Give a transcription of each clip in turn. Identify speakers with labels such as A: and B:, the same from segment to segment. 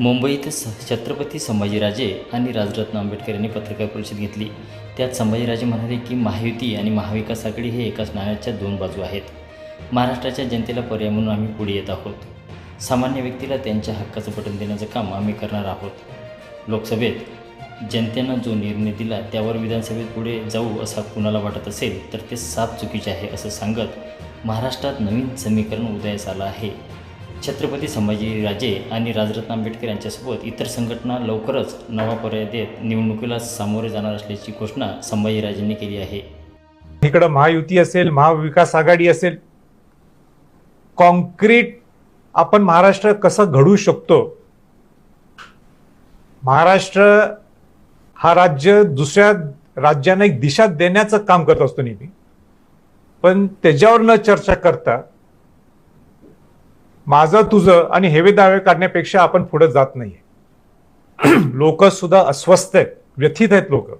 A: मुंबईत स छत्रपती संभाजीराजे आणि राजरत्न आंबेडकर यांनी पत्रकार परिषद घेतली. त्यात संभाजीराजे म्हणाले की महायुती आणि महाविकास आघाडी हे एकाच नाण्याच्या दोन बाजू आहेत. महाराष्ट्राच्या जनतेला पर्याय म्हणून आम्ही पुढे येत आहोत. सामान्य व्यक्तीला त्यांच्या हक्काचं पटन देण्याचं काम आम्ही करणार आहोत. लोकसभेत जनतेनं जो निर्णय दिला त्यावर विधानसभेत पुढे जाऊ असा कुणाला वाटत असेल तर ते साफ चुकीचे आहे असं सांगत महाराष्ट्रात नवीन समीकरण उदयास आलं आहे. छत्रपती संभाजीराजे आणि राजरत्न आंबेडकर यांच्यासोबत इतर संघटना लवकरच नवा पर्याय देत निवडणुकीला सामोरे जाणार असल्याची घोषणा संभाजीराजेंनी केली आहे.
B: इकडं महायुती असेल महाविकास आघाडी असेल कॉन्क्रीट आपण महाराष्ट्र कसं घडू शकतो? महाराष्ट्र हा राज्य दुसऱ्या राज्यांना एक दिशा देण्याचं काम करत असतो नेहमी. पण त्याच्यावर न चर्चा करता माझं तुझं आणि हेवे दावे काढण्यापेक्षा आपण पुढे जात नाहीये. लोक सुद्धा अस्वस्थ आहेत व्यथित आहेत लोक.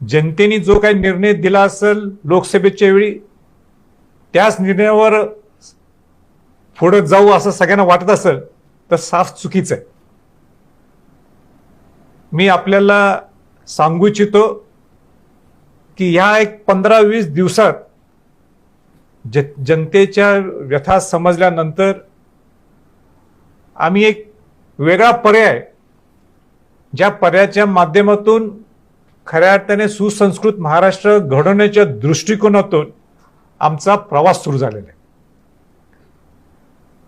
B: जनतेने जो काही निर्णय दिला असेल लोकसभेच्या वेळी त्याच निर्णयावर पुढे जाऊ असं सगळ्यांना वाटत असेल तर साफ चुकीचं आहे. मी आपल्याला सांगू इच्छितो की ह्या एक पंधरा वीस दिवसात ज जनतेच्या व्यथा समजल्यानंतर आम्ही एक वेगळा पर्याय ज्या पर्यायाच्या माध्यमातून खऱ्या अर्थाने सुसंस्कृत महाराष्ट्र घडवण्याच्या दृष्टिकोनातून आमचा प्रवास सुरू झालेला आहे.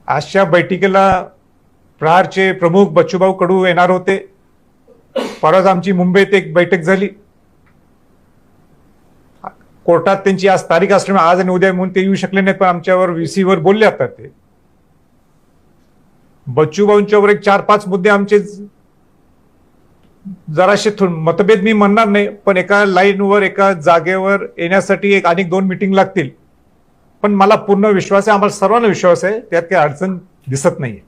B: आजच्या बैठकीला प्रहारचे प्रमुख बच्चूभाऊ कडू येणार होते. परत आमची मुंबईत एक बैठक झाली. कोर्टात त्यांची आज तारीख असल्यामुळे आज आणि उद्या म्हणून ते येऊ शकले नाहीत पण आमच्यावर व्हीसीवर बोलले आता ते. बच्चूभाऊंच्यावर एक चार पाच मुद्दे आमचे जराशे मतभेद मी म्हणणार नाही पण एका लाईनवर एका जागेवर येण्यासाठी एक अनेक दोन मिटिंग लागतील. पण मला पूर्ण विश्वास आहे आम्हाला सर्वांना विश्वास आहे त्यात काही अडचण दिसत नाहीये.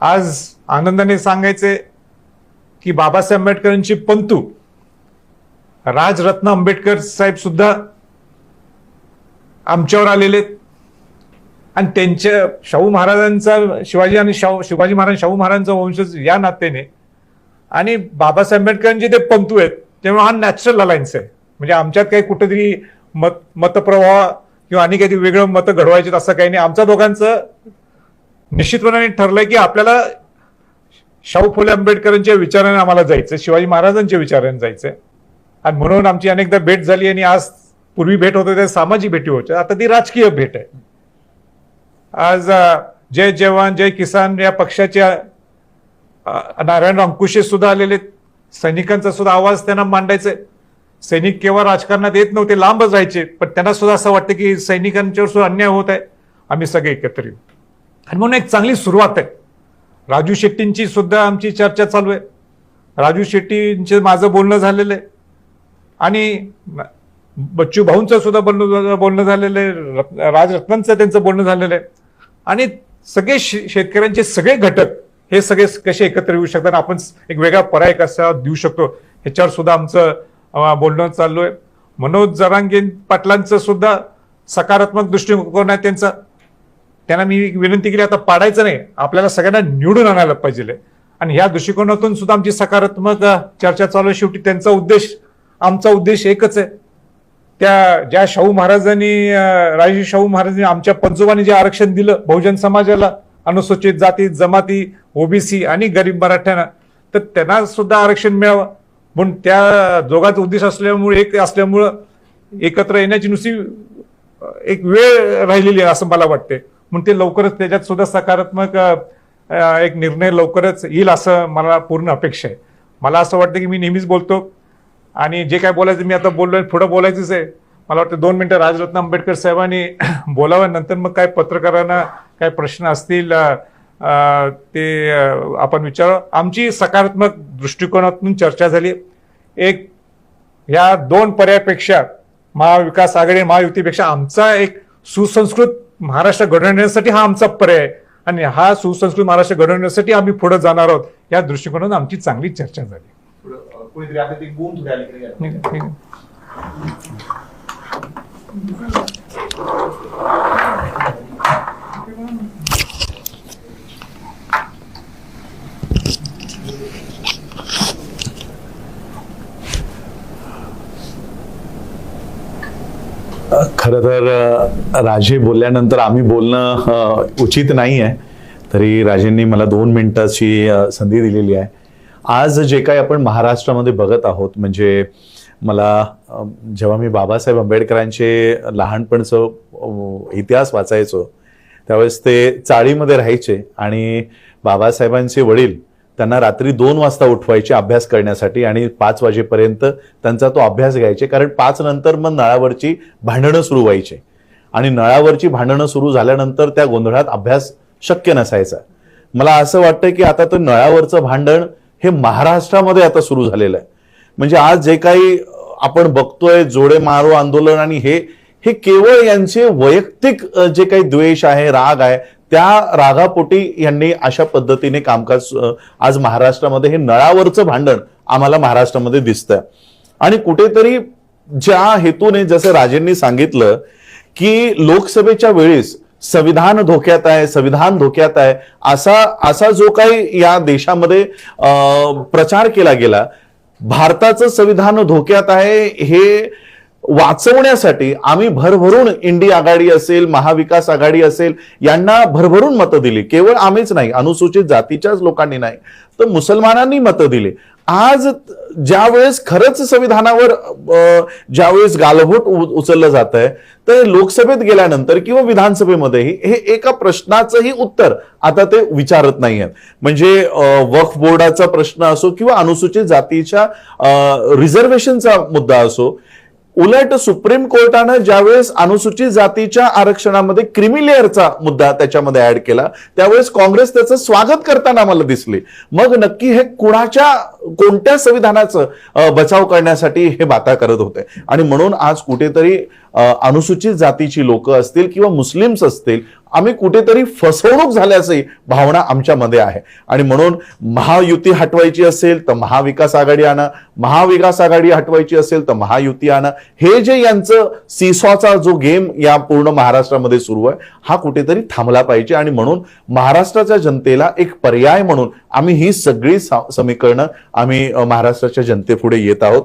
B: आज आनंदाने सांगायचे की बाबासाहेब आंबेडकरांची पंतू राजरत्न आंबेडकर साहेब सुद्धा आमच्यावर आलेले आहेत. आणि त्यांच्या शाहू महाराजांचा शिवाजी आणि शाहू शिवाजी महाराज शाहू महाराजांचा वंशज या नात्याने आणि बाबासाहेब आंबेडकरांचे ते पंतू आहेत त्यामुळे हा नॅचरल अलायन्स आहे. म्हणजे आमच्यात काही कुठेतरी मत मतप्रवाह किंवा आणि काही वेगळं मतं घडवायचे असं काही नाही. आमच्या दोघांचं निश्चितपणाने ठरलंय की आपल्याला शाहू फुले आंबेडकरांच्या विचाराने आम्हाला जायचं शिवाजी महाराजांच्या विचाराने आहे आणि म्हणून आमची अनेकदा भेट झाली आणि आज पूर्वी भेट होते त्या सामाजिक भेटी होत्या आता ती राजकीय भेट आहे. आज जय जवान जय किसान या पक्षाच्या नारायण अंकुशे सुद्धा आलेले सैनिकांचा सुद्धा आवाज त्यांना मांडायचा आहे. सैनिक केव्हा राजकारणात येत नव्हते लांबच राहायचे. पण त्यांना सुद्धा असं वाटतं की सैनिकांच्यावर सुद्धा अन्याय होत आहे. आम्ही सगळे एकत्र येऊ. आणि म्हणून एक चांगली सुरुवात आहे. राजू शेट्टींची सुद्धा आमची चर्चा चालू आहे. राजू शेट्टींचे माझं बोलणं झालेलं आहे. आणि बच्चू भाऊंचं सुद्धा बोलणं बोलणं झालेलं आहे. रत्न- राजरत्नांचं त्यांचं बोलणं झालेलं आहे. आणि सगळे शे- शेतकऱ्यांचे सगळे घटक हे सगळे कसे एकत्र येऊ शकतात? आपण एक वेगळा पर्याय कसा देऊ शकतो? ह्याच्यावर सुद्धा आमचं बोलणं चाललो आहे. मनोज जरांगे पाटलांचं सुद्धा सकारात्मक दृष्टिकोन आहे त्यांचा. त्यांना मी एक विनंती केली आता पाडायचं नाही. आपल्याला सगळ्यांना निवडून आणायला पाहिजे आणि ह्या दृष्टिकोनातून सुद्धा आमची सकारात्मक चर्चा चालू आहे. शेवटी त्यांचा उद्देश आमचा उद्देश एकच आहे. त्या ज्या शाहू महाराजांनी अ, राजे शाहू महाराजांनी आमच्या पंजोबांनी जे आरक्षण दिलं बहुजन समाजाला अनुसूचित जाती जमाती ओबीसी आणि गरीब मराठ्यांना तर त्यांना सुद्धा आरक्षण मिळावं. म्हणून त्या दोघांचा उद्देश असल्यामुळे एक असल्यामुळं एकत्र येण्याची नुसती एक वेळ राहिलेली आहे असं मला वाटते म्हणून ते लवकरच त्याच्यात सुद्धा सकारात्मक एक निर्णय लवकरच येईल असं मला पूर्ण अपेक्षा आहे. मला असं वाटतं की मी नेहमीच बोलतो आणि जे काय बोलायचं मी आता बोललोय पुढं बोलायचंच आहे. मला वाटतं दोन मिनिटं राजरत्न आंबेडकर साहेबांनी बोलावं नंतर मग काय पत्रकारांना काय प्रश्न असतील ते आपण विचारू आमची सकारात्मक दृष्टिकोनातून चर्चा झाली. एक या दोन पर्यायापेक्षा महाविकास आघाडी महायुतीपेक्षा आमचा एक सुसंस्कृत महाराष्ट्र घडवण्यासाठी हा आमचा पर्याय आणि हा सुसंस्कृत महाराष्ट्र घडवण्यासाठी आम्ही पुढे जाणार आहोत या दृष्टिकोनातून आमची चांगली चर्चा झाली.
C: कोणीतरी आपले ते
B: ठीक है ठीक है
D: खरं तर राजे बोलल्यानंतर आम्ही बोलणं उचित नाही आहे तरी राजेंनी मला दोन मिनिटाची संधी दिलेली आहे. आज जे काही आपण महाराष्ट्रामध्ये बघत आहोत म्हणजे मला जेव्हा मी बाबासाहेब आंबेडकरांचे लहानपणचं इतिहास वाचायचो त्यावेळेस ते चाळीमध्ये राहायचे आणि बाबासाहेबांचे वडील त्यांना रात्री दोन वाजता उठवायचे अभ्यास करण्यासाठी आणि पाच वाजेपर्यंत त्यांचा तो अभ्यास घ्यायचे कारण पाच नंतर मग नळावरची भांडणं सुरू व्हायचे. आणि नळावरची भांडणं सुरू झाल्यानंतर त्या गोंधळात अभ्यास शक्य नसायचा. मला असं वाटतं की आता तो नळावरचं भांडण हे महाराष्ट्रामध्ये आता सुरू झालेलं आहे. म्हणजे आज जे काही आपण बघतोय जोडे मारो आंदोलन आणि हे हे केवळ यांचे वैयक्तिक जे काही द्वेष आहे राग आहे त्या रागापोटी यांनी अशा पद्धतीने कामकाज आज महाराष्ट्रामध्ये हे नळावरचं भांडण आम्हाला महाराष्ट्रामध्ये दिसतंय. आणि कुठेतरी ज्या हेतूने जसं राजेंनी सांगितलं की लोकसभेच्या वेळेस संविधान धोक्यात आहे संविधान धोक्यात आहे असा असा जो काही या देशामध्ये प्रचार केला गेला भारताचं संविधान धोक्यात आहे हे वाचवण्यासाठी आम्ही भरभरून इंडी आघाडी असेल महाविकास आघाडी असेल यांना भरभरून मतं दिली. केवळ आम्हीच नाही अनुसूचित जातीच्याच लोकांनी नाही तर मुसलमानांनी मतं दिली. आज ज्यावेळेस खरंच संविधानावर ज्यावेळेस गालबोट उचललं जात आहे तर लोकसभेत गेल्यानंतर किंवा विधानसभेमध्येही हे एका प्रश्नाचंही उत्तर आता ते विचारत नाही आहेत म्हणजे वक्फ बोर्डाचा प्रश्न असो किंवा अनुसूचित जातीच्या रिझर्वेशनचा मुद्दा असो उलट सुप्रीम कोर्टानं ज्यावेळेस अनुसूचित जातीच्या आरक्षणामध्ये क्रिमिलेअरचा मुद्दा त्याच्यामध्ये ऍड केला त्यावेळेस काँग्रेस त्याचं स्वागत करताना मला दिसले. मग नक्की हे कुणाच्या कोणत्या संविधानाचं बचाव करण्यासाठी हे बाता करत होते? आणि म्हणून आज कुठेतरी अनुसूचित जातीची लोक असतील किंवा मुस्लिम्स असतील आम्ही कुठेतरी फसवणूक झाल्याची भावना आमच्यामध्ये आहे. आणि म्हणून महायुती हटवायची असेल तर महाविकास आघाडी आणा महाविकास आघाडी हटवायची असेल तर महायुती आणा. हे जे यांचं सिसॉचा जो गेम या पूर्ण महाराष्ट्रामध्ये सुरू आहे हा कुठेतरी थांबला पाहिजे. आणि म्हणून महाराष्ट्राच्या जनतेला एक पर्याय म्हणून आम्ही ही सगळी समीकरणं आम्ही महाराष्ट्राच्या जनतेपुढे येत आहोत.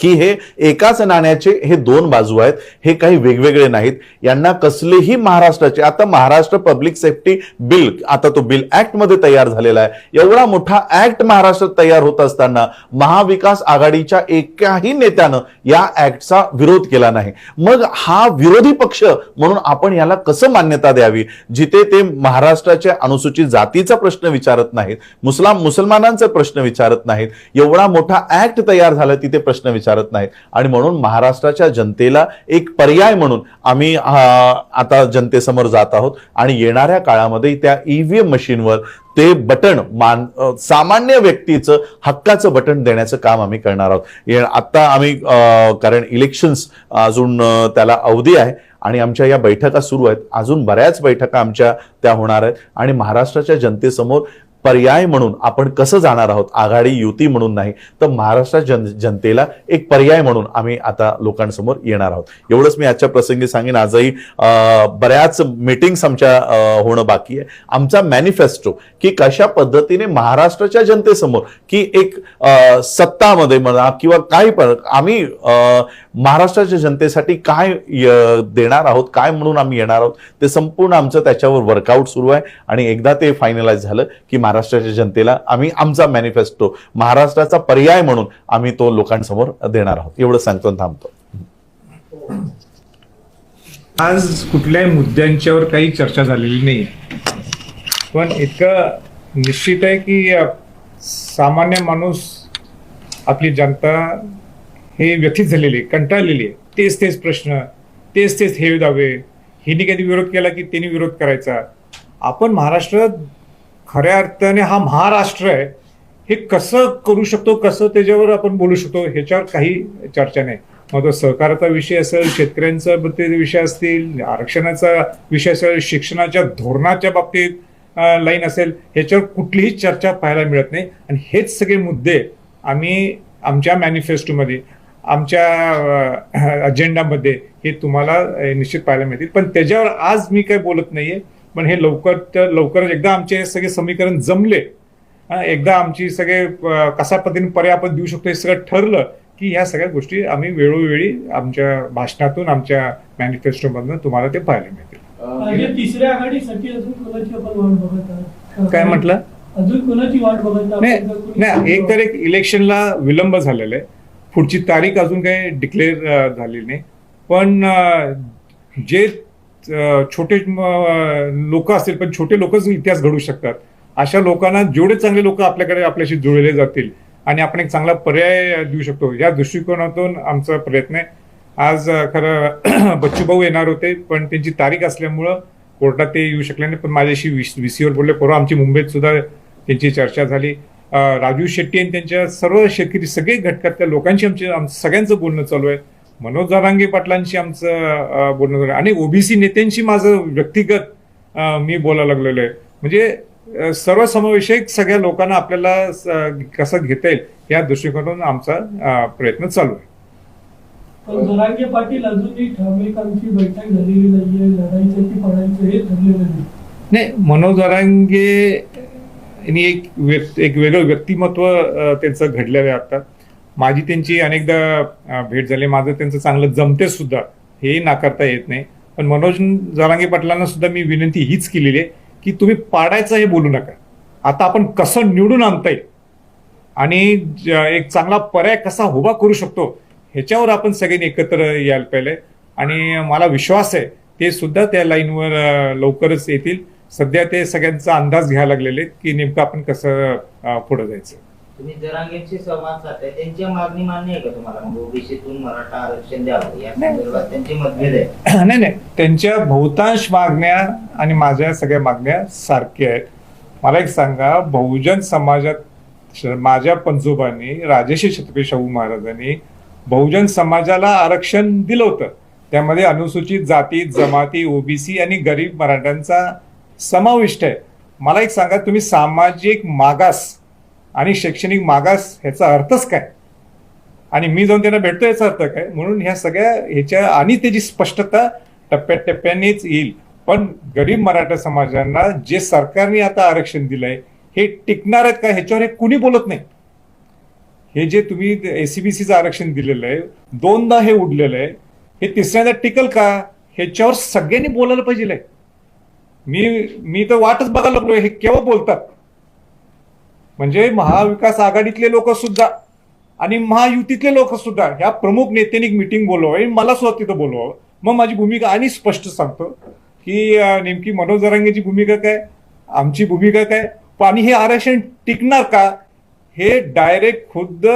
D: की हे एकाच नाण्याचे हे दोन बाजू आहेत हे काही वेगवेगळे नाहीत. यांना कसलेही महाराष्ट्राचे आता महाराष्ट्र पब्लिक सेफ्टी बिल आता तो बिल ऍक्टमध्ये तयार झालेला आहे. एवढा मोठा ऍक्ट महाराष्ट्रात तयार होत असताना महाविकास आघाडीच्या एकाही नेत्यानं या ऍक्टचा विरोध केला नाही. मग हा विरोधी पक्ष म्हणून आपण याला कसं मान्यता द्यावी? जिथे ते महाराष्ट्राच्या अनुसूचित जातीचा प्रश्न विचारत नाहीत मुस्लाम मुसलमानांचा प्रश्न विचारत नाहीत एवढा मोठा ऍक्ट तयार झाला तिथे प्रश्न विचारत नाहीत. आणि म्हणून महाराष्ट्राच्या जनतेला एक पर्याय म्हणून आम्ही आता जनतेसमोर जात आहोत. आणि येणाऱ्या काळामध्ये त्या ईव्हीएम मशीनवर ते बटन मान सामान्य व्यक्तीचं हक्काचं बटन देण्याचं काम आम्ही करणार आहोत. आत्ता आता आम्ही कारण इलेक्शन्स अजून त्याला अवधी आहे आणि आमच्या या बैठका सुरू आहेत. अजून बऱ्याच बैठका आमच्या त्या होणार आहेत. आणि महाराष्ट्राच्या जनतेसमोर पर्याय म्हणून आपण कसं जाणार आहोत? आघाडी युती म्हणून नाही तर महाराष्ट्र जन जनतेला एक पर्याय म्हणून आम्ही आता लोकांसमोर येणार आहोत. एवढंच मी आजच्या प्रसंगी सांगेन. आजही बऱ्याच मीटिंग्स आमच्या होणं बाकी आहे. आमचा मॅनिफेस्टो की कशा पद्धतीने महाराष्ट्राच्या जनतेसमोर की एक सत्तामध्ये म्हणा किंवा काही पण आम्ही महाराष्ट्राच्या जनतेसाठी काय य- देणार आहोत काय म्हणून आम्ही येणार आहोत ते संपूर्ण आमचं त्याच्यावर वर्कआउट सुरू आहे. आणि एकदा ते फायनलाइज झालं की महाराष्ट्राच्या जनतेला आम्ही आमचा मॅनिफेस्टो महाराष्ट्राचा पर्याय म्हणून आम्ही तो लोकांसमोर देणार आहोत. एवढं सांगतो थांबतो.
B: आज कुठल्याही मुद्द्यांच्यावर काही चर्चा झालेली नाही पण इतकं निश्चित आहे की सामान्य माणूस आपली जनता हे व्यथित झालेली आहे कंटाळलेली आहे तेच तेच प्रश्न तेच तेच हे दावे हिने कधी विरोध केला की त्यांनी विरोध करायचा? आपण महाराष्ट्रात खऱ्या अर्थाने हा महाराष्ट्र आहे हे कसं करू शकतो कसं त्याच्यावर आपण बोलू शकतो ह्याच्यावर काही चर्चा नाही. मग तो सहकाराचा विषय असेल शेतकऱ्यांचा बाबतीत विषय असतील आरक्षणाचा विषय असेल शिक्षणाच्या धोरणाच्या बाबतीत लाईन असेल ह्याच्यावर कुठलीही चर्चा पाहायला मिळत नाही. आणि हेच सगळे मुद्दे आम्ही आमच्या मॅनिफेस्टोमध्ये आमच्या अजेंडामध्ये हे तुम्हाला निश्चित पाहायला मिळतील. पण त्याच्यावर आज मी काही बोलत नाहीये. पण हे लवकर तर लवकरच एकदा आमचे हे सगळे समीकरण जमले. हा, एकदा आमची सगळे कशा पद्धतीने पर्याय आपण देऊ शकतो हे सगळं ठरलं की ह्या सगळ्या गोष्टी आम्ही वेळोवेळी आमच्या भाषणातून आमच्या मॅनिफेस्टोमधून तुम्हाला ते पाहायला मिळतील.
E: म्हणजे तिसऱ्या आघाडीसाठी अजून कोणाची आपण वाट बघत आहात?
B: काय म्हटलं?
E: अजून कोणाची वाट बघत
B: नाही एक तर एक इलेक्शनला विलंब झालेला आहे. पुढची तारीख अजून काही डिक्लेअर झालेली नाही. पण जे छोटे लोक असतील पण छोटे लोकच इतिहास घडू शकतात. अशा लोकांना जेवढे चांगले लोक आपल्याकडे आपल्याशी जुळले जातील आणि आपण एक चांगला पर्याय देऊ शकतो या दृष्टिकोनातून आमचा प्रयत्न आहे. आज खरं बच्चूभाऊ येणार होते पण त्यांची तारीख असल्यामुळं कोर्टात ते येऊ शकले नाही. पण माझ्याशी व्हीसीवर बोलले परवा आमची मुंबईत सुद्धा त्यांची चर्चा झाली. राजू शेट्टी आणि त्यांच्या सर्व शेतकरी सगळे घटकातल्या लोकांशी आमचे सगळ्यांचं बोलणं चालू आहे. मनोज जारांगे पाटलांशी आमचं बोलणं चालू आहे. आणि ओबीसी नेत्यांशी माझं व्यक्तिगत मी बोलायला लागलेलो आहे. म्हणजे सर्वसमावेशक सगळ्या लोकांना आपल्याला कसं घेता येईल या दृष्टिकोनातून आमचा प्रयत्न चालू आहे.
E: पण जरांगे पाटील अजूनही बैठक झालेली नाहीये. लढायचं की पडायचं हे ठरलेलं नाही.
B: नाही मनोज जारांगे आणि एक व्यक् एक वेगळं व्यक्तिमत्व त्यांचं घडलेलं आहे आता. माझी त्यांची अनेकदा भेट झाली. माझं त्यांचं चांगलं जमते सुद्धा. हे नाकारता येत नाही. पण मनोज जरांगे पाटलांना सुद्धा मी विनंती हीच केलेली आहे की तुम्ही पाडायचं हे बोलू नका. आता आपण कसं निवडून आणता येईल आणि एक चांगला पर्याय कसा उभा करू शकतो? ह्याच्यावर आपण सगळ्यांनी एकत्र यायला पाहिजे. आणि मला विश्वास आहे ते सुद्धा त्या लाईनवर लवकरच येतील. सध्या ते सगळ्यांचा अंदाज घ्यायला लागलेले की नेमकं आपण कसं पुढे जायचं.
F: तुम्ही जरांगेंशी संवाद साधताय. त्यांची मागणी मान्य आहे का तुम्हाला? मग ओबीसीतून मराठा आरक्षण द्यावं या संदर्भात त्यांचे मतभेद आहे
B: नाही नाही. त्यांच्या बहुतांश मागण्या आणि माझ्या सगळ्या मागण्या सारख्या आहेत. मला एक सांगा बहुजन समाजात माझ्या पंजोबांनी राजेश्री छत्रपती शाहू महाराजांनी बहुजन समाजाला आरक्षण दिलं होतं. त्यामध्ये अनुसूचित जाती जमाती ओबीसी आणि गरीब मराठ्यांचा समाविष्ट आहे. मला एक सांगा तुम्ही सामाजिक मागास आणि शैक्षणिक मागास ह्याचा अर्थच काय? आणि मी जाऊन त्यांना भेटतो याचा अर्थ काय? म्हणून ह्या सगळ्या ह्याच्या आणि त्याची स्पष्टता टप्प्याटप्प्यानेच येईल. पण गरीब मराठा समाजांना जे सरकारने आता आरक्षण दिलंय हे टिकणार आहेत का? ह्याच्यावर हे कुणी बोलत नाही? हे जे तुम्ही एसीबीसीचं आरक्षण दिलेलं आहे दोनदा हे उडलेलं आहे हे तिसऱ्यांदा टिकल का? ह्याच्यावर सगळ्यांनी बोलायला पाहिजे मी मी तर वाटच बघायला लागलो हे केव्हा बोलतात? म्हणजे महाविकास आघाडीतले लोक सुद्धा आणि महायुतीतले लोक सुद्धा ह्या प्रमुख नेत्यांनी मीटिंग मिटिंग आणि मला सुद्धा तिथं बोलवावं मग माझी भूमिका आणि स्पष्ट सांगतो की नेमकी मनोज जरांगेची भूमिका काय आमची भूमिका काय? पण आणि हे आरक्षण टिकणार का? हे डायरेक्ट खुद्द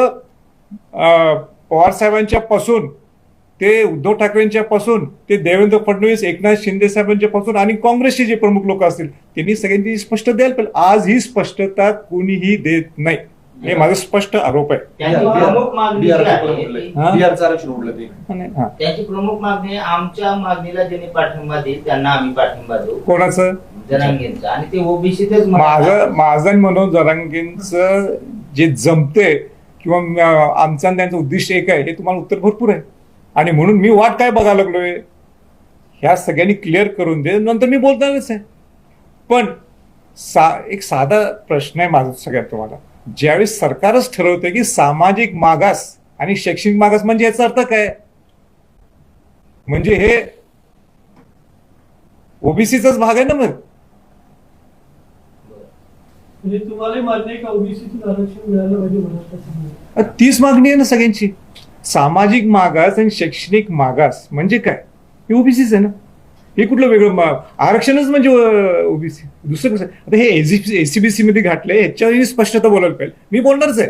B: पवार साहेबांच्या पासून ते उद्धव ठाकरेंच्या पासून ते देवेंद्र फडणवीस एकनाथ शिंदे साहेबांच्या पासून आणि काँग्रेसचे जे प्रमुख लोक असतील त्यांनी सगळ्यांची स्पष्ट द्यायला पाहिजे. आज ही स्पष्टता कोणीही देत नाही. हे माझा स्पष्ट आरोप आहे.
F: त्यांची प्रमुख मागणी
B: हा? हा.
F: आमच्या मागणीला ज्यांनी पाठिंबा देईल त्यांना आम्ही पाठिंबा देऊ.
B: कोणाचं?
F: जरांगेंचा. आणि ते ओबीसीतच
B: माझं माझं आणि मनोज जरांगेंचं जे जमते किंवा आमचं आणि त्यांचं उद्दिष्ट एक आहे हे तुम्हाला उत्तर भरपूर आहे. आणि म्हणून मी वाट काय बघायला लागलोय? ह्या सगळ्यांनी क्लिअर करून दे नंतर मी बोलणारच आहे. पण सा एक साधा प्रश्न आहे माझा सगळ्यात तुम्हाला. ज्यावेळेस सरकारच ठरवते की सामाजिक मागास आणि शैक्षणिक मागास म्हणजे याचा अर्थ काय? म्हणजे हे ओबीसीचाच भाग आहे ना मग?
E: म्हणजे?
B: तीच मागणी आहे ना सगळ्यांची. सामाजिक मागास आणि शैक्षणिक मागास म्हणजे काय? हे ओबीसीच आहे ना? हे कुठलं वेगळं आरक्षणच म्हणजे ओबीसी दुसरं कसं? आता हे एसीबीसी मध्ये घातलंय ह्याच्यावर स्पष्टता बोलायला पाहिजे. मी बोलणारच आहे.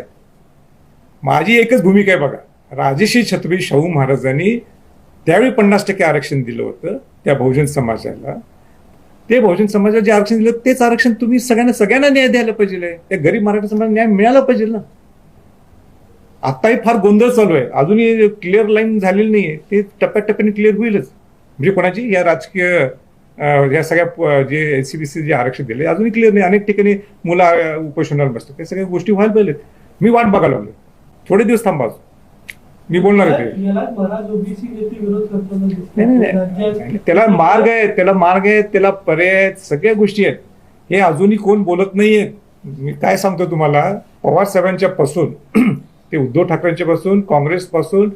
B: माझी एकच भूमिका आहे बघा. राजेश्री छत्रपती शाहू महाराजांनी त्यावेळी पन्नास टक्के आरक्षण दिलं होतं त्या बहुजन समाजाला. ते बहुजन समाजाला जे आरक्षण दिलं तेच आरक्षण तुम्ही सगळ्यांना सगळ्यांना न्याय द्यायला पाहिजे त्या गरीब मराठा समाजाला न्याय मिळाला पाहिजे ना? आताही फार गोंधळ चालू आहे. अजूनही क्लिअर लाईन झालेली नाहीये. ते टप्प्याटप्प्याने क्लिअर होईलच. म्हणजे कोणाची? या राजकीय या सगळ्या जे एनसीबीसी जे आरक्षण दिले अजूनही क्लिअर नाही. अनेक ठिकाणी मुलं उपोषणाला बसतात. त्या सगळ्या गोष्टी व्हायला पाहिजेत. मी वाट बघायला लागलो थोडे दिवस थांबा. मी बोलणार आहे ते.
E: याला बराच ओबीसी नेते विरोध करताना दिसतात.
B: नाही नाही
E: राज्यात-
B: नाही त्याला मार्ग आहे त्याला मार्ग आहे त्याला पर्याय आहेत. सगळ्या गोष्टी आहेत. हे अजूनही कोण बोलत नाहीये. मी काय सांगतो तुम्हाला? पवार साहेबांच्या पासून ते उद्धव ठाकरेंच्यापासून काँग्रेसपासून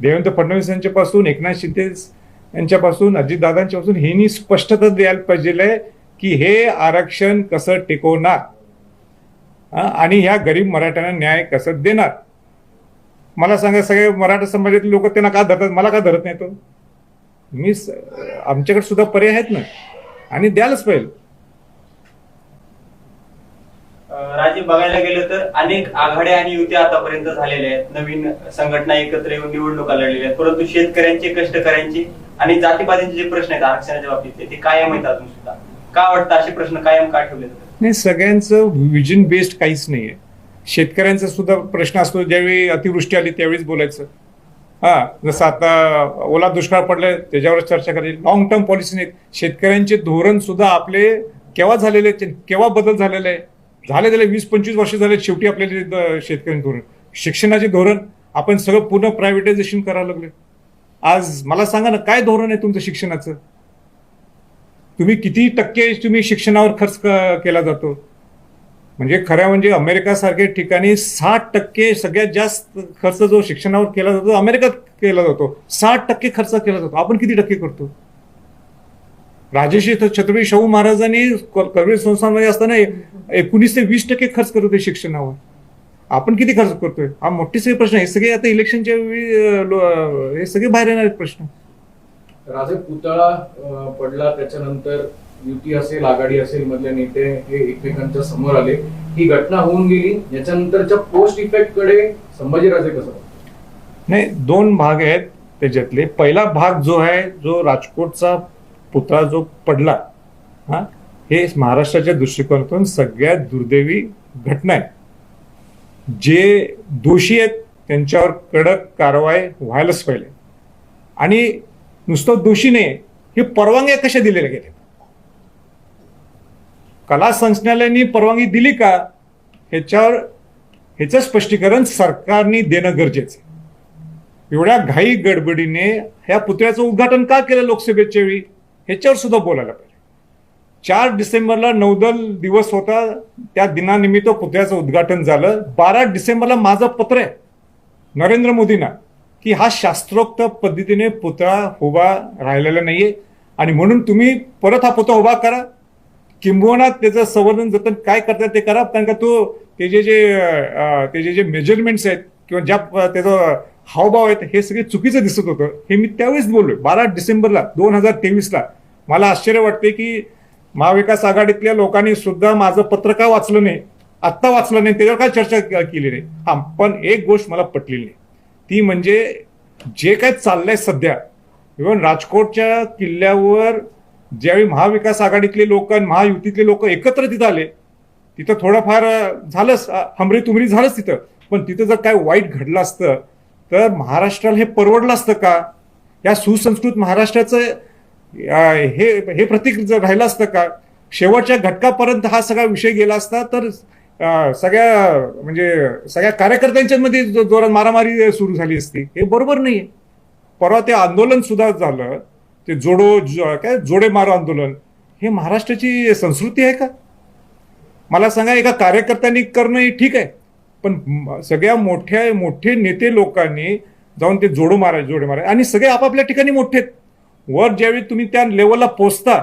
B: देवेंद्र फडणवीस यांच्यापासून एकनाथ शिंदे यांच्यापासून अजितदादांच्यापासून ह्यांनी स्पष्टता द्यायला पाहिजे की हे आरक्षण कसं टिकवणार? आणि ह्या गरीब मराठ्यांना न्याय कसं देणार? मला सांगा सगळे मराठा समाजातले लोक त्यांना का धरतात? मला का धरत नाही तो मी आमच्याकडे सुद्धा पर्याय आहेत ना? आणि द्यायलाच पाहिजे.
G: राजे बघायला गेलं तर अनेक आघाड्या आणि युत्या आतापर्यंत झालेल्या आहेत. नवीन संघटना एकत्र येऊन निवडणुका लढलेल्या आहेत. परंतु शेतकऱ्यांचे कष्टकऱ्यांचे आणि जातीपातींचे जे प्रश्न आहेत आरक्षणाच्या बाबतीत ते कायम आहेत अजून सुद्धा. का वाटतं असे प्रश्न कायम का ठेवले
B: नाही सगळ्यांचं विजन बेस्ड काहीच नाहीये. शेतकऱ्यांचा सुद्धा प्रश्न असतो ज्यावेळी अतिवृष्टी आली त्यावेळीच बोलायचं. हा जसं आता ओला दुष्काळ पडलाय त्याच्यावर चर्चा करायची. लॉंग टर्म पॉलिसी नाहीत. शेतकऱ्यांचे धोरण सुद्धा आपले केव्हा झालेले आहेत? केव्हा बदल झालेले आहे झाले त्याला वीस पंचवीस वर्ष झाले शेवटी आपल्याला द- शेतकऱ्यांचे धोरण शिक्षणाचे धोरण आपण सगळं पूर्ण प्रायव्हेटायझेशन करायला लागले आज मला सांगा ना काय धोरण आहे तुमचं शिक्षणाचं? तुम्ही किती टक्के तुम्ही शिक्षणावर खर्च केला जातो? म्हणजे खऱ्या म्हणजे अमेरिका सारख्या ठिकाणी साठ टक्के सगळ्यात जास्त खर्च जो शिक्षणावर केला जातो अमेरिकात केला जातो. साठ टक्के खर्च केला जातो. आपण किती टक्के करतो? राजेश्री छत्रपती शाहू महाराजांनी क- करवीर संस्थांमध्ये असताना एकोणीस ते वीस टक्के खर्च करत होते शिक्षणावर. आपण किती खर्च करतोय? हा मोठे सगळे प्रश्न हे सगळे आता इलेक्शनच्या वेळी हे सगळे बाहेर येणार प्रश्न.
H: राजे पुतळा पडला त्याच्यानंतर युती असेल आघाडी असेल मधले नेते हे एकमेकांच्या समोर आले. ही घटना होऊन गेली. याच्यानंतरच्या पोस्ट इफेक्टकडे संभाजीराजे कसं?
B: नाही दोन भाग आहेत त्याच्यातले. पहिला भाग जो आहे जो राजकोटचा पुतळा जो पडला हा हे महाराष्ट्राच्या दृष्टिकोनातून सगळ्यात दुर्दैवी घटना आहे. जे दोषी आहेत त्यांच्यावर कडक कारवाई व्हायलाच पाहिजे. आणि नुसतं दोषी नाही हे परवानग्या कशा दिलेल्या गेल्या? कला संचालनालयाने परवानगी दिली का? ह्याच्यावर ह्याचं स्पष्टीकरण सरकारने देणं गरजेचं आहे. एवढ्या घाई गडबडीने ह्या पुतळ्याचं उद्घाटन का केलं लोकसभेच्या वेळी? ह्याच्यावर सुद्धा बोलायला पाहिजे. चार डिसेंबरला नौदल दिवस होता त्या दिनानिमित्त पुतळ्याचं उद्घाटन झालं. बारा डिसेंबरला माझं पत्र आहे नरेंद्र मोदींना की हा शास्त्रोक्त पद्धतीने पुतळा उभा राहिलेला नाहीये. आणि म्हणून तुम्ही परत हा पुतळा उभा करा. किंबहुना त्याचं संवर्धन जतन काय करतात ते करा. कारण का तो त्याचे जे त्याचे जे मेजरमेंट्स आहेत किंवा ज्या त्याचं हावभाव आहेत हे सगळे चुकीचं दिसत होतं. हे मी त्यावेळेस बोललोय बारा डिसेंबरला दोन हजार तेवीसला. मला आश्चर्य वाटते की महाविकास आघाडीतल्या लोकांनी सुद्धा माझं पत्र का वाचलं नाही आत्ता वाचलं नाही त्याच्यावर काय चर्चा केली नाही. हा पण एक गोष्ट मला पटलेली नाही. ती म्हणजे जे काय चाललंय सध्या इव्हन राजकोटच्या किल्ल्यावर ज्यावेळी महाविकास आघाडीतले लोक आणि महायुतीतले लोक एकत्र तिथं आले तिथं थोडंफार झालंच हमरी तुमरी झालंच तिथं. पण तिथं जर काय वाईट घडलं असतं तर महाराष्ट्राला हे परवडलं असतं का? या सुसंस्कृत महाराष्ट्राचं हे हे प्रतीक जर राहिलं असतं का? शेवटच्या घटकापर्यंत हा सगळा विषय गेला असता तर सगळ्या म्हणजे सगळ्या कार्यकर्त्यांच्यामध्ये जो- जोरात मारामारी सुरू झाली असती. हे बरोबर नाही परवा ते आंदोलन सुद्धा झालं. ते जोडो जो काय जोडे मारो आंदोलन. हे महाराष्ट्राची संस्कृती आहे का? मला सांगा एका कार्यकर्त्यांनी करणं हे ठीक आहे. पण सगळ्या मोठ्या मोठे नेते लोकांनी जाऊन ते जोडो मारा जोडे मारा. आणि सगळे आपापल्या ठिकाणी मोठे आहेत. वर ज्यावेळी तुम्ही त्या लेवलला पोचता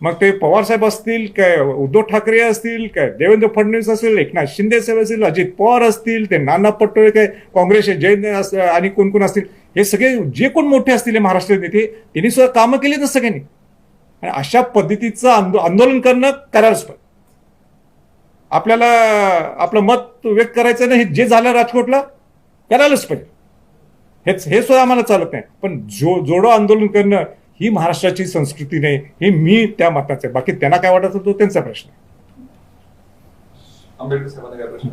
B: मग ते पवार साहेब असतील काय उद्धव ठाकरे असतील काय देवेंद्र फडणवीस असतील एकनाथ शिंदे साहेब असतील अजित पवार असतील ते नाना पटोळे काय काँग्रेसचे जयंत अस- आणि कोण कोण असतील हे सगळे जे कोण मोठे असतील हे महाराष्ट्रात नेते त्यांनी सुद्धा कामं केली तर सगळ्यांनी. आणि अशा पद्धतीचं आंदो आंदोलन करणं करायलाच पाहिजे. आपल्याला आपलं मत व्यक्त करायचं नाही जे झालं राजकोटला करायलाच पाहिजे. हेच हे सुद्धा आम्हाला चालत नाही. पण जो जोडो आंदोलन करणं ही महाराष्ट्राची संस्कृती नाही हे मी त्या मताचं आहे. बाकी त्यांना काय वाटत तो त्यांचा प्रश्न आहे.
C: आंबेडकर साहेबांना काय प्रश्न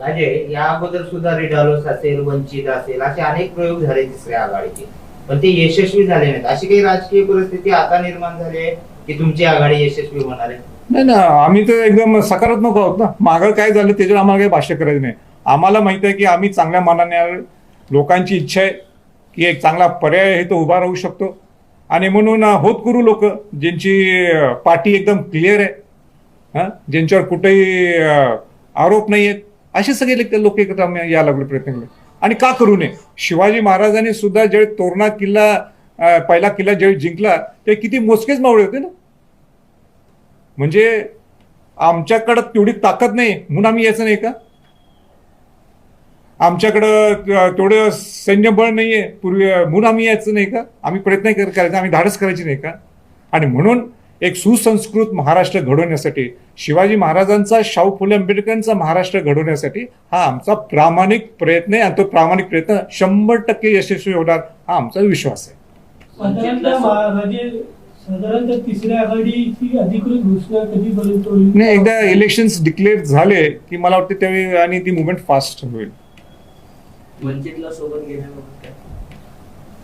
F: राजे या अगोदर सुद्धा रिडालोस असेल वंचित असेल असे अनेक प्रयोग झाले तिसऱ्या आघाडीचे. पण ते यशस्वी झाले नाहीत. अशी काही राजकीय परिस्थिती आता निर्माण झाली आहे की तुमची आघाडी यशस्वी होणार आहे?
B: नाही ना आम्ही तर एकदम सकारात्मक आहोत ना. मागं काय झालं त्याच्यावर आम्हाला काही भाष्य करायचं नाही. आम्हाला माहीत आहे की आम्ही चांगल्या मानाने लोकांची इच्छा आहे की एक चांगला पर्याय आहे तो उभा राहू शकतो. आणि म्हणून होत करू लोक ज्यांची पाठी एकदम क्लिअर आहे हां ज्यांच्यावर कुठेही आरोप नाही आहेत असे सगळे लोक एकत्र आम्ही यायला लागले प्रयत्न केले. आणि का करू नये? शिवाजी महाराजांनी सुद्धा ज्यावेळी तोरणा किल्ला पहिला किल्ला ज्यावेळी जिंकला ते किती मोजकेच मावळे होते ना. म्हणजे आमच्याकडं तेवढी ताकद नाही. म्हणून आम्ही यायचं नाही का? आमच्याकडं तेवढं सैन्यबळ नाहीये. पूर्वी म्हणून आम्ही यायचं नाही का? आम्ही प्रयत्न कर- करायचा. आम्ही धाडस करायची नाही का? आणि म्हणून एक सुसंस्कृत महाराष्ट्र घडवण्यासाठी शिवाजी महाराजांचा शाहू फुले आंबेडकरांचा महाराष्ट्र घडवण्यासाठी हा आमचा प्रामाणिक प्रयत्न आहे. आणि तो प्रामाणिक प्रयत्न शंभर टक्के यशस्वी होणार हा आमचा विश्वास आहे.
E: साधारणतः महाराजे साधारणतः तिसऱ्या आघाडीची अधिकृत घोषणा कधीपर्यंत होईल?
B: नाही एकदा इलेक्शन्स डिक्लेअर झाले की मला वाटतं त्यावेळी आणि ती मुवमेंट फास्ट होईल.
I: वंचितला सोबत घेण्याबाबत काय?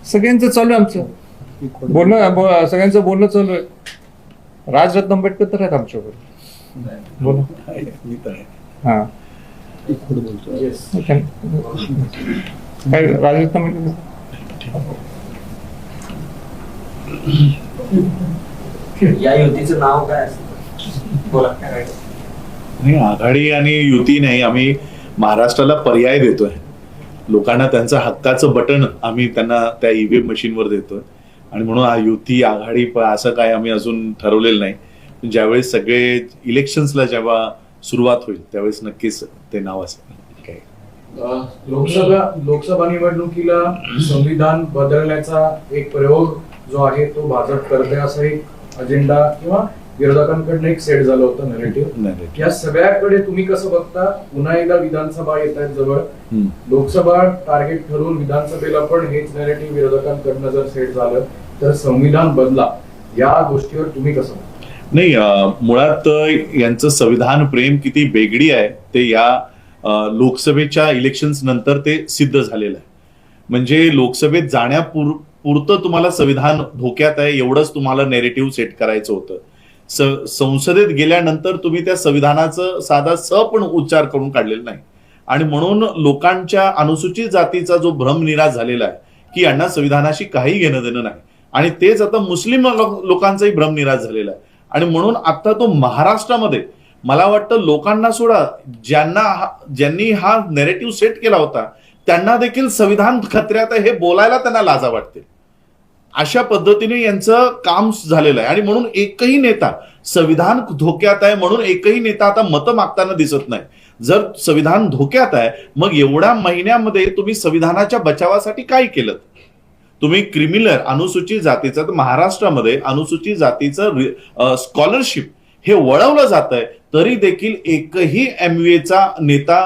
B: सगळ्यांचं चालू आहे आमचं. बोलणं ब- सगळ्यांचं बोलणं चालू आहे. राजरत्न आंबेडकर तर आहेत आमच्याबरोबर. बोला.
D: मी तर आहे.
B: हा. काय राजरत्न आंबेडकर.
I: या युतीचं नाव काय असतं? बोला. काय
D: नाही आघाडी आणि युती नाही आम्ही महाराष्ट्राला पर्याय देतोय. लोकांना त्यांचं हक्काचं बटन आम्ही त्यांना त्या ईव्हीएम मशीनवर देतोय. आणि म्हणून हा युती आघाडी असं काय आम्ही अजून ठरवलेलं नाही. पण ज्यावेळेस सगळे इलेक्शन्सला जेव्हा सुरुवात होईल त्यावेळेस नक्कीच ते नाव असेल.
H: लोकसभा लोकसभा निवडणुकीला संविधान बदलण्याचा एक प्रयोग जो आहे तो भाजप करते असा एक अजेंडा किंवा विरोधकांकडनं एक सेट झालं होतं नरेटिव्ह या सगळ्याकडे तुम्ही कसं बघता? पुन्हा एकदा विधानसभा येत आहेत जवळ. लोकसभा टार्गेट ठरवून विधानसभेला पण हेच नरेटिव्ह विरोधकांकडनं जर सेट झालं तर संविधान बदला. या गोष्टीवर तुम्ही कसं बघता?
D: नाही मुळात यांचं संविधान प्रेम किती बेगडी आहे ते या लोकसभेच्या इलेक्शन्स नंतर ते सिद्ध झालेलं आहे. म्हणजे लोकसभेत जाण्यापूर पुरतं तुम्हाला संविधान धोक्यात आहे एवढंच तुम्हाला नेरेटिव्ह सेट करायचं होतं. संसदेत गेल्यानंतर तुम्ही त्या संविधानाचं साधा स पण उच्चार करून काढलेला नाही. आणि म्हणून लोकांच्या अनुसूचित जातीचा जो भ्रमनिराश झालेला आहे की यांना संविधानाशी काही घेणं देणं नाही. आणि तेच आता मुस्लिम लोकांचाही भ्रमनिराश झालेला आहे. आणि म्हणून आता तो महाराष्ट्रामध्ये मला वाटतं लोकांना सोडा ज्यांना ज्यांनी हा नेरेटिव्ह सेट केला होता त्यांना देखील संविधान खत्र्यात आहे हे बोलायला त्यांना लाजा वाटते. अशा पद्धतीने यांचं काम झालेलं आहे. आणि म्हणून एकही नेता संविधान धोक्यात आहे म्हणून एकही नेता आता मतं मागताना दिसत नाही. जर संविधान धोक्यात आहे मग एवढ्या महिन्यामध्ये तुम्ही संविधानाच्या बचावासाठी काय केलं? तुम्ही क्रिमिनल अनुसूचित जातीचं तर महाराष्ट्रामध्ये अनुसूचित जातीचं स्कॉलरशिप हे वळवलं जात आहे तरी देखील एकही एमव्हीएचा नेता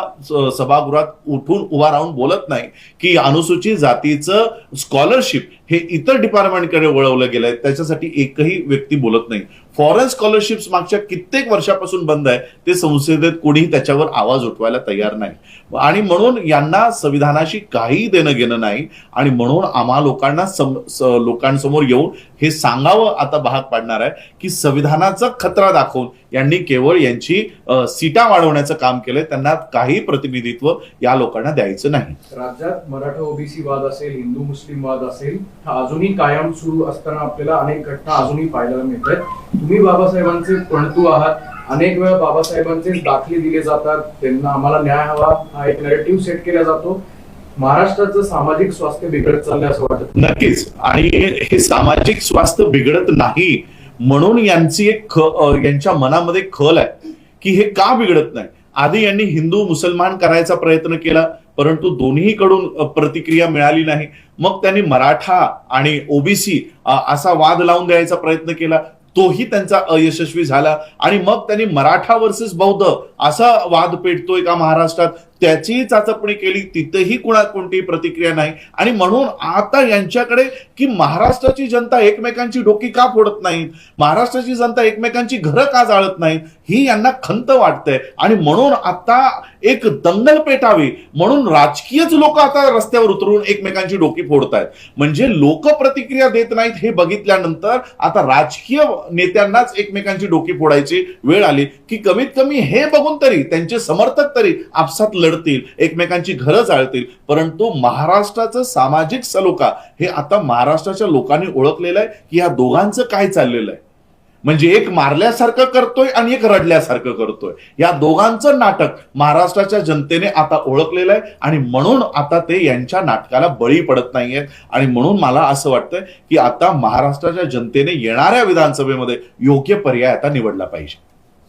D: सभागृहात उठून उभा राहून बोलत नाही. की अनुसूचित जातीचं स्कॉलरशिप हे इतर डिपार्टमेंटकडे वळवलं गेलंय त्याच्यासाठी एकही व्यक्ती बोलत नाही. फॉरेन स्कॉलरशिप्स मागच्या कित्येक वर्षापासून बंद आहे ते संसदेत कोणीही त्याच्यावर आवाज उठवायला तयार नाही. आणि म्हणून यांना संविधानाशी काही देणं घेणं नाही आणि म्हणून आम्हा लोकांना सम- लोकांसमोर येऊन हे सांगावं आता भाग पाडणार आहे की संविधानाचा खतरा दाखवून यांनी केवळ यांची सीटा वाढवण्याचं काम केलंय त्यांना काही प्रतिनिधित्व या लोकांना द्यायचं नाही.
H: राज्यात मराठा ओबीसी वाद असेल हिंदू मुस्लिम वाद असेल हा अजूनही कायम सुरू असताना आपल्याला अनेक घटना अजूनही पाहायला मिळत आहेत तुम्ही बाबासाहेबांचे पणतू आहात. अनेक वेळा बाबासाहेबांचे दाखले दिले जातात. त्यांना आम्हाला न्याय हवा हा एक नरेटिव्ह सेट केला जातो. महाराष्ट्राचं सामाजिक स्वास्थ्य बिघडत चाललंय असं वाटत
D: नक्कीच. आणि हे सामाजिक स्वास्थ्य बिघडत नाही म्हणून यांची एक ख यांच्या मनामध्ये खल आहे की हे का बिघडत नाही? आधी यांनी हिंदू मुसलमान करायचा प्रयत्न केला परंतु दोन्हीकडून प्रतिक्रिया मिळाली नाही. मग त्यांनी मराठा आणि ओबीसी असा वाद लावून द्यायचा प्रयत्न केला. तोही त्यांचा अयशस्वी झाला. आणि मग त्यांनी मराठा वर्सेस बौद्ध असा वाद पेटतोय का महाराष्ट्रात? त्याची चाचपणी केली तिथेही कुणा कोणतीही प्रतिक्रिया नाही. आणि म्हणून आता यांच्याकडे की महाराष्ट्राची जनता एकमेकांची डोकी का फोडत नाहीत महाराष्ट्राची जनता एकमेकांची घरं का जाळत नाहीत ही यांना खंत वाटते आणि म्हणून आता एक दंगल पेटावी. म्हणून राजकीयच लोक आता रस्त्यावर उतरून एकमेकांची डोकी फोडतायत. म्हणजे लोक प्रतिक्रिया देत नाहीत हे बघितल्यानंतर आता राजकीय नेत्यांनाच एकमेकांची डोकी फोडायची वेळ आली. की कमीत कमी हे बघून तरी त्यांचे समर्थक तरी आपसात लढतील एकमेकांची घरं चाळतील परंतु महाराष्ट्राचं सामाजिक सलोखा हे आता महाराष्ट्राच्या लोकांनी ओळखलेलं आहे की या दोघांचं काय चाललेलं आहे. म्हणजे एक मारल्यासारखं करतोय आणि एक रडल्यासारखं करतोय. या दोघांचं नाटक महाराष्ट्राच्या जनतेने आता ओळखलेलं आहे आणि म्हणून आता ते यांच्या नाटकाला बळी पडत नाहीयेत. आणि म्हणून मला असं वाटतंय की आता महाराष्ट्राच्या जनतेने येणाऱ्या विधानसभेमध्ये योग्य पर्याय आता निवडला पाहिजे.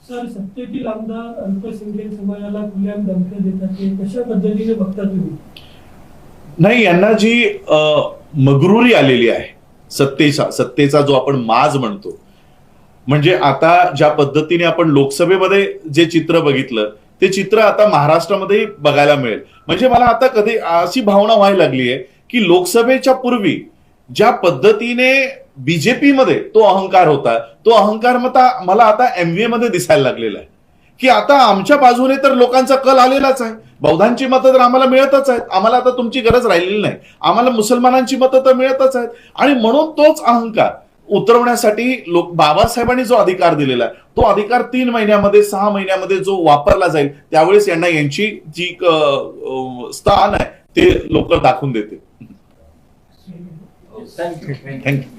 E: सर सत्तेतील आमदार अल्पसंख्याक समाजाला खुल्याम धमक्या देतात ते कशा पद्धतीने बघता तुम्ही?
D: नाही यांना जी मगरुरी आलेली आहे सत्तेचा सत्तेचा जो आपण माज म्हणतो म्हणजे आता ज्या पद्धतीने आपण लोकसभेमध्ये जे चित्र बघितलं ते चित्र आता महाराष्ट्रामध्ये बघायला मिळेल. म्हणजे मला आता कधी अशी भावना व्हायला लागली आहे की लोकसभेच्या पूर्वी ज्या पद्धतीने बीजेपीमध्ये तो अहंकार होता. तो अहंकार मता मला आता एमव्हीए मध्ये दिसायला लागलेला आहे. की आता आमच्या बाजूने तर लोकांचा कल आलेलाच आहे. बौद्धांची मतं तर आम्हाला मिळतच आहेत. आम्हाला आता तुमची गरज राहिलेली नाही. आम्हाला मुसलमानांची मतं तर मिळतच आहेत. आणि म्हणून तोच अहंकार उतरवण्यासाठी लोक बाबासाहेबांनी जो अधिकार दिलेला आहे तो अधिकार तीन महिन्यामध्ये सहा महिन्यामध्ये जो वापरला जाईल त्यावेळेस यांना यांची जी स्थान आहे ते लोक दाखवून देतील.
I: Thank you
D: thank you